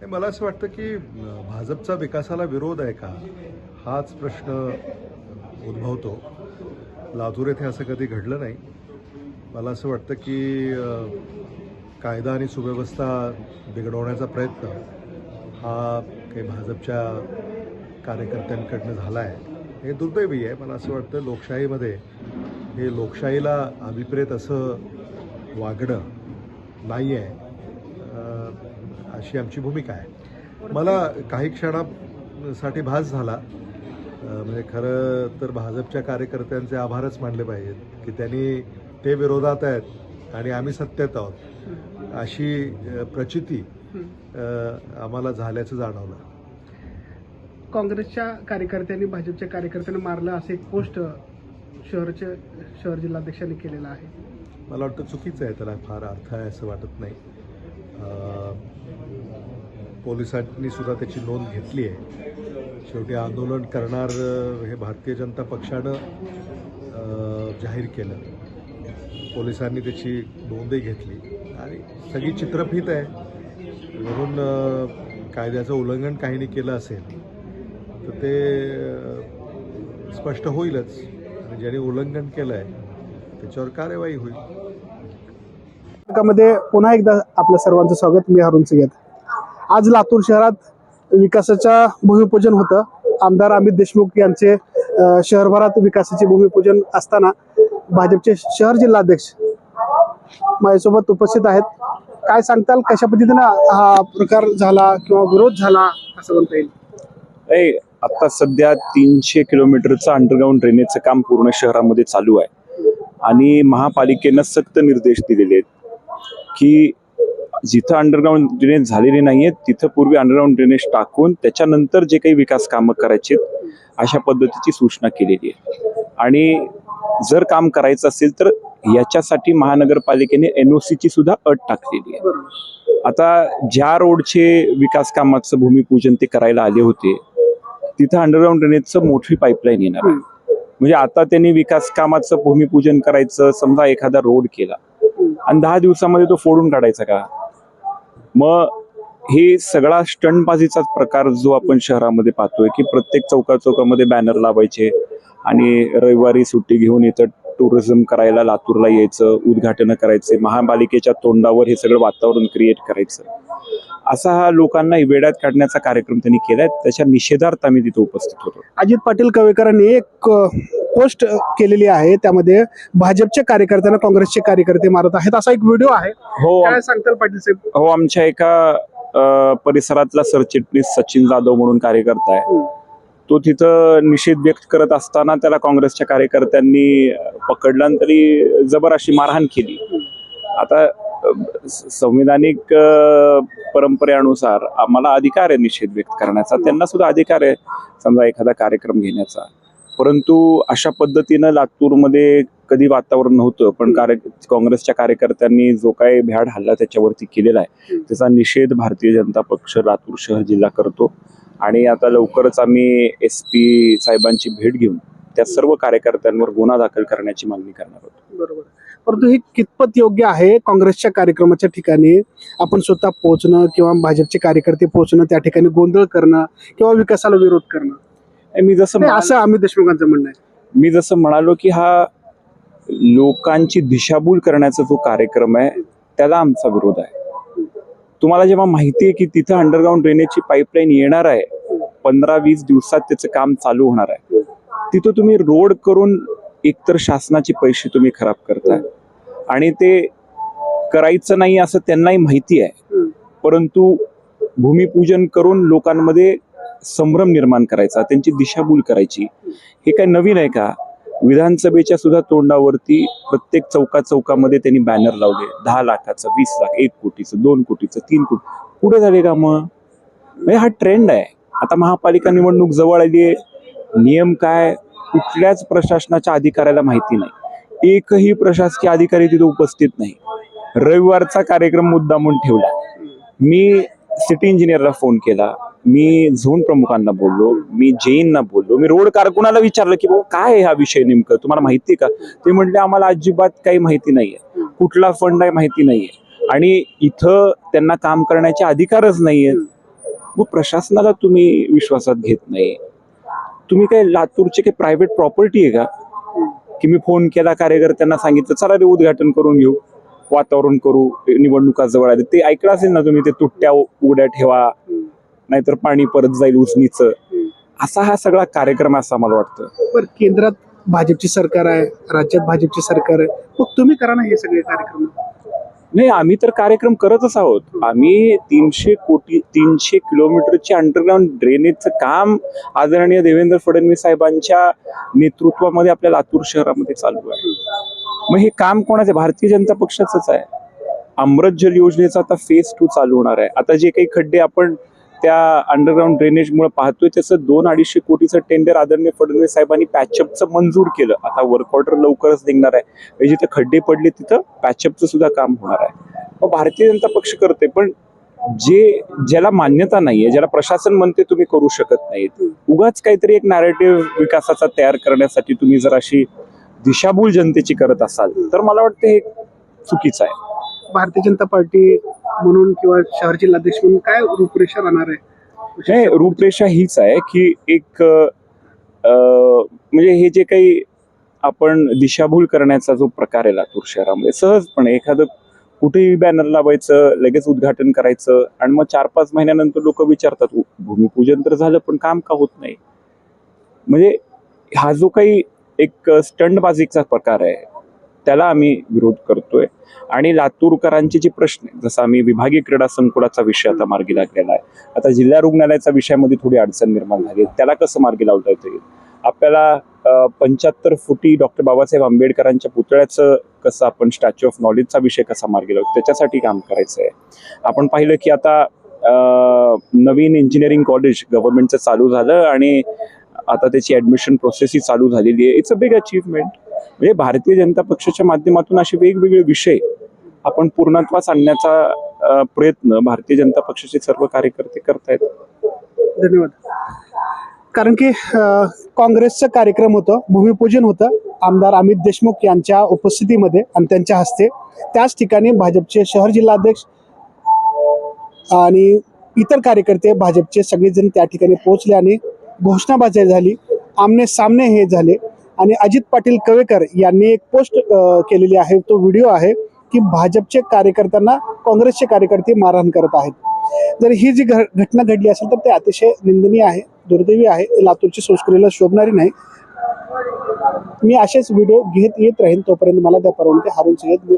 नाही, मला असं वाटतं की भाजपचा विकासाला विरोध आहे का? हाच प्रश्न उद्भवतो. लातूर येथे असं कधी घडलं नाही. मला असं वाटतं की कायदा आणि सुव्यवस्था बिघडवण्याचा प्रयत्न हा काही भाजपच्या कार्यकर्त्यांकडनं झाला आहे हे दुर्दैवी आहे. मला असं वाटतं लोकशाहीमध्ये हे लोकशाहीला अभिप्रेत असं वागणं नाही आहे अशी आमची भूमिका आहे. मला काही क्षणासाठी भास झाला. म्हणजे खरं तर भाजपच्या कार्यकर्त्यांचे आभारच मानले पाहिजेत की त्यांनी ते विरोधात आहेत आणि आम्ही सत्तेत आहोत. अशी प्रचिती आम्हाला झाल्याचं जाणवलं. काँग्रेसच्या कार्यकर्त्यांनी भाजपच्या कार्यकर्त्यांना मारलं असे एक पोस्ट शहरचे शहर जिल्हाध्यक्षांनी केलेलं आहे. मला वाटतं चुकीचं आहे त्याला फार अर्थ आहे असं वाटत नाही. पोलिसांनी सुद्धा त्याची नोंद घेतली आहे. शेवटी आंदोलन करणार हे भारतीय जनता पक्षानं जाहीर केलं. पोलिसांनी त्याची नोंदही घेतली. आणि सगळी चित्रफित आहे. म्हणून कायद्याचं उल्लंघन काहींनी केलं असेल तर ते स्पष्ट होईलच. आणि ज्याने उल्लंघन केलं आहे त्याच्यावर कार्यवाही होईल. मध्ये पुन्हा एकदा आपल्या सर्वांचं स्वागत. मी हरून सिंगत आज लातूर शहरात विकासाच्या भूमिपूजन होतं. आमदार अमित देशमुख यांचे शहरभरात विकासाचे भूमिपूजन असताना भाजपचे शहर जिल्हाध्यक्ष माझ्यासोबत उपस्थित आहेत. काय सांगताल? कशा पद्धतीनं हा प्रकार झाला किंवा विरोध झाला असं म्हणता येईल? आता सध्या तीनशे किलोमीटरचं अंडरग्राऊंड ड्रेनेजचं काम पूर्ण शहरामध्ये चालू आहे. आणि महापालिकेनं सक्त निर्देश दिलेले आहेत की जिथं अंडरग्राऊंड ड्रेनेज झालेली नाही आहेत तिथं पूर्वी अंडरग्राऊंड ड्रेनेज टाकून त्याच्यानंतर जे काही विकास कामं करायचे अशा पद्धतीची सूचना केलेली आहे. आणि जर काम करायचं असेल तर याच्यासाठी महानगरपालिकेने एन ओ सीची सुद्धा अट टाकलेली आहे. आता ज्या रोडचे विकास कामाचं भूमिपूजन ते करायला आले होते तिथं अंडरग्राऊंड ड्रेनेजचं मोठी पाईपलाईन येणार आहे. म्हणजे आता त्यांनी विकास कामाचं भूमिपूजन करायचं समजा एखादा रोड केला आणि दहा दिवसामध्ये तो फोडून काढायचा का? मग हे सगळा स्टंटबाजीचाच प्रकार जो आपण शहरामध्ये पाहतोय की प्रत्येक चौका चौकामध्ये बॅनर लावायचे आणि रविवारी सुट्टी घेऊन इथं टुरिझम करायला लातूरला यायचं उद्घाटनं करायचे महापालिकेच्या तोंडावर हे सगळं वातावरण क्रिएट करायचं. असा हा लोकांना वेड्यात काढण्याचा कार्यक्रम त्यांनी केलाय. त्याच्या निषेधार्थ आम्ही तिथे उपस्थित होतो. अजित पाटील कवेकरांनी एक पोस्ट केलेली आहे. त्यामध्ये भाजपचे कार्यकर्त्यांना काँग्रेसचे कार्यकर्ते मारत आहेत. असा एक व्हिडिओ आहे. हो. काय सांगताल पाटील साहेब? हो आमच्या एका परिसरातला सरचिटणीस सचिन जाधव म्हणून कार्यकर्ता आहे. तो तिथं निषेध व्यक्त करत असताना त्याला काँग्रेसच्या कार्यकर्त्यांनी पकडलं तरी जबर अशी मारहाण केली. आता संविधानिक परंपरेनुसार आम्हाला अधिकार आहे निषेध व्यक्त करण्याचा. त्यांना सुद्धा अधिकार आहे समजा एखादा कार्यक्रम घेण्याचा. परंतु अशा पद्धतीनं लातूरमध्ये कधी वातावरण नव्हतं पण कार्य काँग्रेसच्या कार्यकर्त्यांनी जो काही भ्याड हल्ला त्याच्यावरती केलेला आहे त्याचा निषेध भारतीय जनता पक्ष लातूर शहर जिल्हा करतो. आणि आता लवकरच आम्ही एस पी साहेबांची भेट घेऊन त्या सर्व कार्यकर्त्यांवर गुन्हा दाखल करण्याची मागणी करणार आहोत. बरोबर. परंतु हे कितपत योग्य आहे? काँग्रेसच्या कार्यक्रमाच्या ठिकाणी आपण स्वतः पोहोचणं किंवा भाजपचे कार्यकर्ते पोहोचणं त्या ठिकाणी गोंधळ करणं किंवा विकासाला विरोध करणं? मी जसं असं अमित देशमुखांचं म्हणणं आहे. मी जसं म्हणालो की हा लोकांची दिशाभूल करण्याचा जो कार्यक्रम आहे त्याला आमचा विरोध आहे. तुम्हाला जेव्हा माहिती आहे की तिथं अंडरग्राऊंड ड्रेनेजची पाईपलाईन येणार आहे पंधरा वीस दिवसात त्याचं काम चालू होणार आहे. तिथं तुम्ही रोड करून एकतर शासनाचे पैसे तुम्ही खराब करताय. आणि ते करायचं नाही असं त्यांनाही माहिती आहे. परंतु भूमिपूजन करून लोकांमध्ये संभ्रम निर्माण करायचा त्यांची दिशाभूल करायची. हे काय नवीन आहे का? विधानसभेच्या सुद्धा तोंडावरती प्रत्येक चौका चौकामध्ये त्यांनी बॅनर लावले. दहा लाखाचं वीस लाख एक कोटीचं दोन कोटीचं तीन कोटी. कुठे झाले का मग म्हणजे हा ट्रेंड आहे. आता महापालिका निवडणूक जवळ आली आहे. नियम काय? कुठल्याच प्रशासनाच्या अधिकाऱ्याला माहिती नाही. एकही प्रशासकीय अधिकारी तिथे उपस्थित नाही. रविवारचा कार्यक्रम मुद्दा म्हणून ठेवला. मी सिटी इंजिनियरला फोन केला. मी झोन प्रमुखांना बोललो मी जैनना बोललो. मी रोड कारकुनाला विचारलं की बाबा काय हा विषय नेमकं? तुम्हाला माहिती आहे का? ते म्हटले आम्हाला अजिबात काही माहिती नाहीये. कुठला फंड आहे माहिती नाहीये. आणि इथं त्यांना काम करण्याचे अधिकारच नाहीये मग प्रशासनाला तुम्ही विश्वासात घेत नाही. तुम्ही काय लातूरचे काही प्रायव्हेट प्रॉपर्टी आहे का? की मी फोन केला कार्यकर्त्यांना सांगितलं चला रे उद्घाटन करून घेऊ. वातावरण करू निवडणुका जवळ आले. ते ऐकलं असेल ना तुम्ही ते तुट्ट्या उघड्या ठेवा नाहीतर पाणी परत जाईल उजनीचं. असा हा सगळा कार्यक्रम आहे असं मला वाटतं. पण केंद्रात भाजपची सरकार आहे राज्यात भाजपची सरकार आहे. मग तुम्ही करा ना हे सगळे कार्यक्रम. नाही आम्ही तर कार्यक्रम करतच आहोत. आम्ही तीनशे कोटी तीनशे किलोमीटरचे अंडरग्राऊंड ड्रेनेजचं काम आदरणीय देवेंद्र फडणवीस साहेबांच्या नेतृत्वामध्ये आपल्या लातूर शहरामध्ये चालू आहे. मग हे काम कोणाचं? आहे? भारतीय जनता पक्षाचंच आहे. अमृत जल योजनेचा आता फेज टू चालू होणार आहे. आता जे काही खड्डे आपण त्या अंडरग्राऊंड ड्रेनेजमुळे पाहतोय त्याचं दोन अडीचशे कोटीचं टेंडर आदरणीय फडणवीस साहेबांनी पॅचअपचं मंजूर केलं. आता वर्क ऑर्डर लवकरच निघणार आहे. म्हणजे जिथे खड्डे पडले तिथं पॅचअपचं सुद्धा काम होणार आहे. मग भारतीय जनता पक्ष करते पण जे ज्याला मान्यता नाहीये ज्याला प्रशासन म्हणते तुम्ही करू शकत नाहीत. उगाच काहीतरी एक नॅरेटिव्ह विकासाचा तयार करण्यासाठी तुम्ही जर अशी दिशाभूल जनतेची करत असाल तर मला वाटतं हे चुकीचं आहे. भारतीय जनता पार्टी म्हणून किंवा शहर जिल्हाध्यक्ष म्हणून काय रूपरेषा राहणार आहे? नाही रूपरेषा हीच आहे की एक म्हणजे हे जे काही आपण दिशाभूल करण्याचा जो प्रकार आहे लातूर शहरामध्ये सहजपणे एखादं कुठेही बॅनर लावायचं लगेच उद्घाटन करायचं आणि मग चार पाच महिन्यानंतर लोक विचारतात "उ- भूमिपूजन तर झालं पण काम का होत नाही? म्हणजे हा जो काही एक स्टंडबाजीचा प्रकार आहे. त्याला आम्ही विरोध करतोय. आणि लातूरकरांचे जे प्रश्न आहेत जसं आम्ही विभागीय क्रीडा संकुलाचा विषय आता मार्गी लागलेला आहे. आता जिल्हा रुग्णालयाचा विषयामध्ये थोडी अडचण निर्माण झाली आहे. त्याला कसं मार्गी लावता येईल आपल्याला पंच्याहत्तर फुटी डॉक्टर बाबासाहेब आंबेडकरांच्या पुतळ्याचं कसं आपण स्टॅच्यू ऑफ नॉलेजचा विषय कसा मार्गी लावतो त्याच्यासाठी काम करायचं आहे आपण पाहिलं की आता नवीन इंजिनिअरिंग कॉलेज गव्हर्नमेंटचं चालू झालं आणि आता त्याची ऍडमिशन प्रोसेसही चालू झालेली आहे. इट्स अ बिग अचीवमेंट म्हणजे भारतीय जनता पक्षाच्या माध्यमातून असे वेगवेगळे विषय आपण पूर्णत्वास आणण्याचा प्रयत्न भारतीय जनता पक्षाचे सर्व कार्यकर्ते करतायत. धन्यवाद. कारण की काँग्रेसचं कार्यक्रम होतं भूमिपूजन होतं. आमदार अमित देशमुख यांच्या उपस्थितीमध्ये आणि त्यांच्या हस्ते. त्याच ठिकाणी भाजपचे शहर जिल्हाध्यक्ष आणि इतर कार्यकर्ते भाजपचे सगळेजण त्या ठिकाणी पोहोचले आणि घोषणाबाजी झाली. आमने सामने हे झाले. आणि अजित पाटील कवेकर यांनी एक पोस्ट केलेली आहे. तो व्हिडिओ आहे की भाजपचे कार्यकर्त्यांना काँग्रेसचे कार्यकर्ते मारहाण करत आहेत. जर ही जी घ- घटना घडली असेल तर ते अतिशय निंदनीय आहे दुर्दैवी आहे. लातूरची संस्कृतीला शोभणारी नाही. मी असेच व्हिडिओ घेत येत राहीन तोपर्यंत मला त्या परवानगी हारून सय्यद